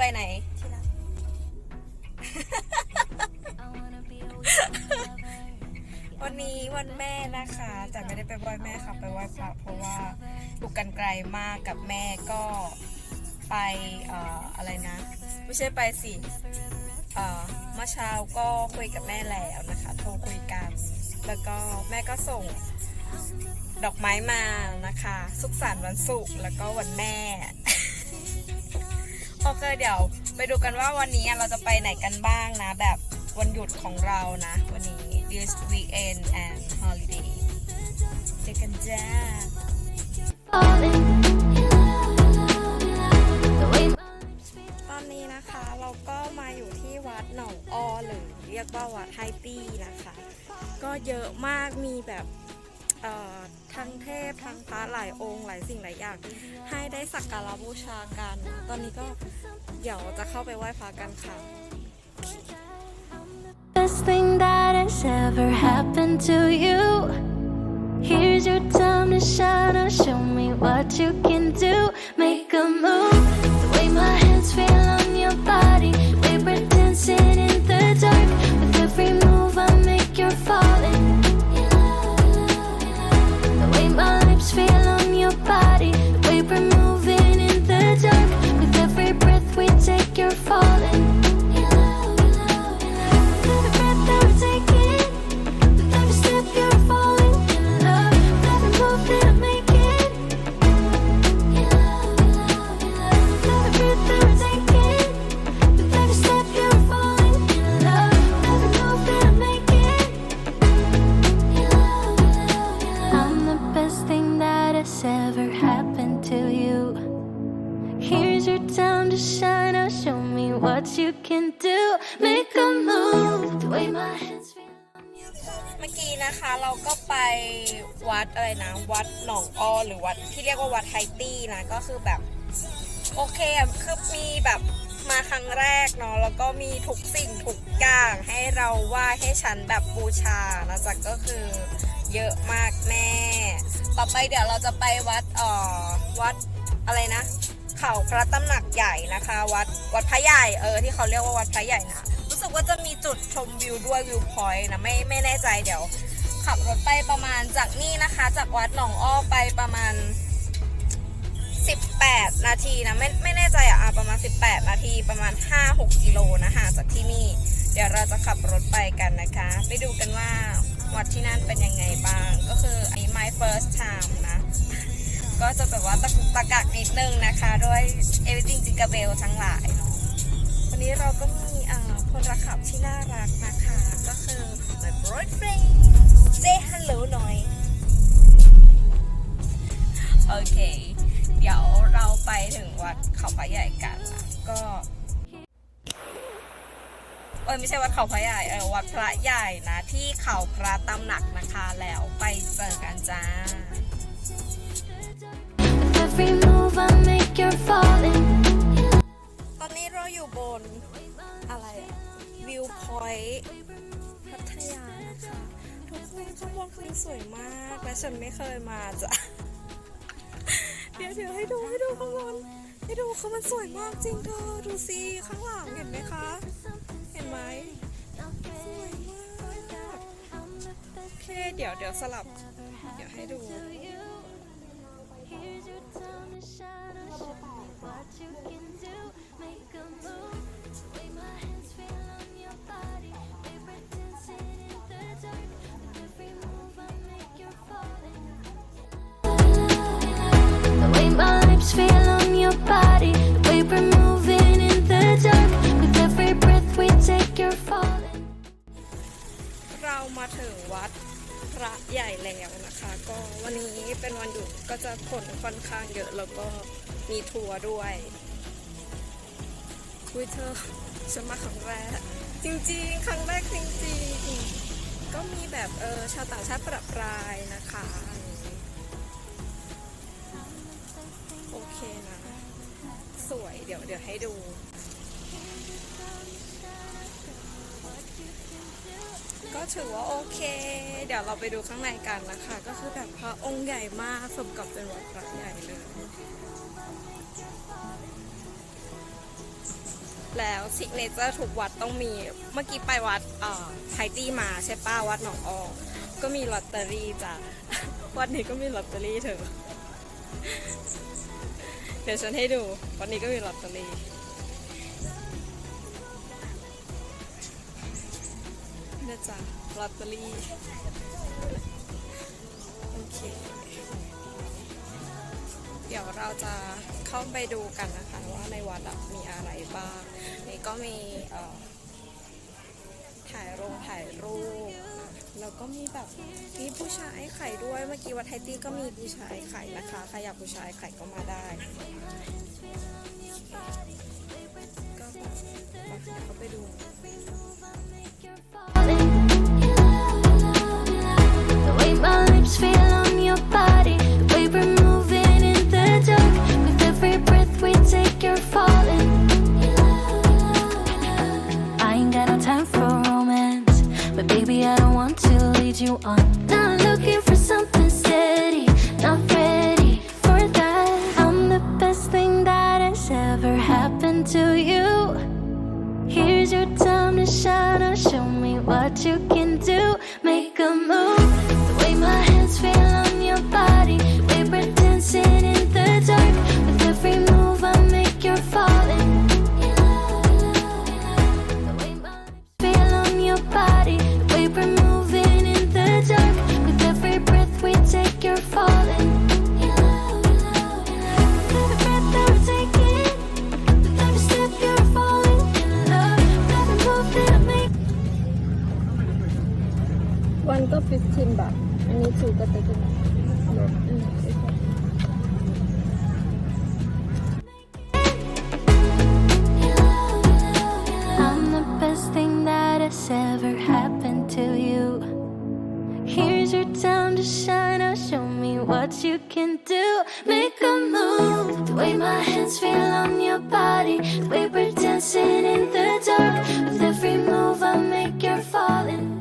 ไปไหนที่รักวันนี้วันแม่นะคะแต่ไม่ได้ไปไหว้แม่ค่ะไปไหว้พระเพราะว่าอยู่กันไกลมากกับแม่ก็ไปเอ่ออะไรนะ ไม่ใช่ไปสิเอ่อเมื่อเช้าก็คุยกับแม่แล้วนะคะโทรคุยกัน แล้วก็แม่ก็ส่งดอกไม้มานะคะ สุขสันต์วันศุกร์แล้วก็วันแม่ โอเดี๋ยว ไปดูกันว่าวันนี้เราจะไปไหนกันบ้างนะ แบบวันหยุดของเรานะ วันนี้ this weekend and holiday เจอกันจ้าตอนนี้นะคะเราก็มาอยู่ที่วัดหนองอ้อหรือเรียกว่าวัดไฮตี้นะคะ ก็เยอะมากมีแบบ ทั้งเทพทั้งพระหลายองค์หลายสิ่งหลายอย่าง ให้ได้สักการะบูชากัน ตอนนี้ก็เดี๋ยวจะเข้าไปไหว้พระกันค่ะ Best thing that has ever happened to you. Here's your time to shine. Show me what you can do. Make a move. Here's your time to shine. Now show me what you can do. Make a move. The way my hands feel. เมื่อกี้นะคะเราก็ไปวัดอะไรนะ วัดหนองอ้อหรือวัดที่เรียกว่าวัดไฮตี้นะก็คือแบบ โอเคอะคือมีแบบมาครั้งแรกเนาะแล้วก็มีทุกสิ่งทุกอย่างให้เราไหว่าให้ฉันแบบบูชานะจ๊ะก็คือเยอะมากแน่ต่อไปเดี๋ยวเราจะไปวัดเอ่อวัดอะไรนะ เขาพระตำหนักใหญ่นะคะ วัดวัดพระใหญ่เออที่เขาเรียกว่าวัดพระใหญ่นะรู้สึกว่าจะมีจุดชมวิวด้วยวิวพอยต์นะไม่ไม่แน่ใจเดี๋ยว ขับรถไปประมาณจากนี่นะคะ จากวัดหนองอ้อไปประมาณ 18 นาทีนะไม่ไม่แน่ใจอะอะประมาณ 18 นาทีประมาณ 5-6 กิโลนะห่างจากที่นี่ เดี๋ยวเราจะขับรถไปกันนะคะ ไปดูกันว่าวัดที่นั่นเป็นยังไงบ้าง ก็คืออันนี้ my first time ก็จะแบบว่าตะกุกตะกักนิดนึงนะคะด้วย everything jingle bell ทั้งหลายเนาะวันนี้เราก็มีอ่าพลขับที่น่ารักนะคะ ก็คือ my boyfriend say hello หน่อย โอเค เดี๋ยวเราไปถึงวัดเขาพระใหญ่กันนะก็เอ้ยไม่ใช่วัดเขาพระใหญ่เออวัดพระใหญ่นะ ที่เขาพระตำหนักนะคะแล้วไปเจอกันจ้า อยู่บนอะไรอะวิวพอยต์พัทยานะคะ ทุกคนข้างบนคือสวยมากและฉันไม่เคยมาจ้ะ เดี๋ยวเดี๋ยวให้ดูให้ดูข้างบนให้ดูคือมันสวยมากจริงเธอดูสิข้างหลังเห็นไหมคะ เห็นไหมสวยมากโอเคเดี๋ยวเดี๋ยวสลับ เดี๋ยวให้ดู my lips feel on your body. The way we're moving in the dark. With every breath we take, you're falling. เรามาถึงวัดพระใหญ่แล้วนะคะ ก็วันนี้เป็นวันหยุดก็จะคนค่อนข้างเยอะแล้วก็มีทัวร์ด้วยคุยเธอฉันมาครั้งแรกจริงๆ ครั้งแรกจริงๆ ก็มีแบบเออชาวต่างชาติประปรายนะคะ สวย เดี๋ยวเดี๋ยวให้ดู ก็ถือว่าโอเค เดี๋ยวเราไปดูข้างในกันนะคะ ก็คือแบบพระองค์ใหญ่มากสมกับเป็นวัดพระใหญ่เลย แล้วซิกเนเจอร์ทุกวัดต้องมี เมื่อกี้ไปวัดเอ่อไฮตี้มาใช่ป้าวัดหนองออก็มีลอตเตอรี่จ้ะวัดนี้ก็มีลอตเตอรี่เถอะ ดี๋ยวฉันให้ดู วันนี้ก็มีลอตเตอรี่เนี่จ้ะลอตเตอรี่โอเคเดี๋ยวเราจะเข้าไปดูกันนะคะ ว่าในวัดมีอะไรบ้าง นี่ก็มีถ่ายโรงถ่ายรูป แล้วก็มีแบบมีผู้ชายไข่ด้วย เมื่อกี้วัดไทตี้ก็มีผู้ชายไข่นะคะ ใครอยากผู้ชายไข่ก็มาได้ ก็แบบไปเดี๋ยวเขาไปดู The way my lips feel on your body, you do. Make a move. The way my hands feel on your body. The way we're dancing in the dark. With every move I make, you're falling.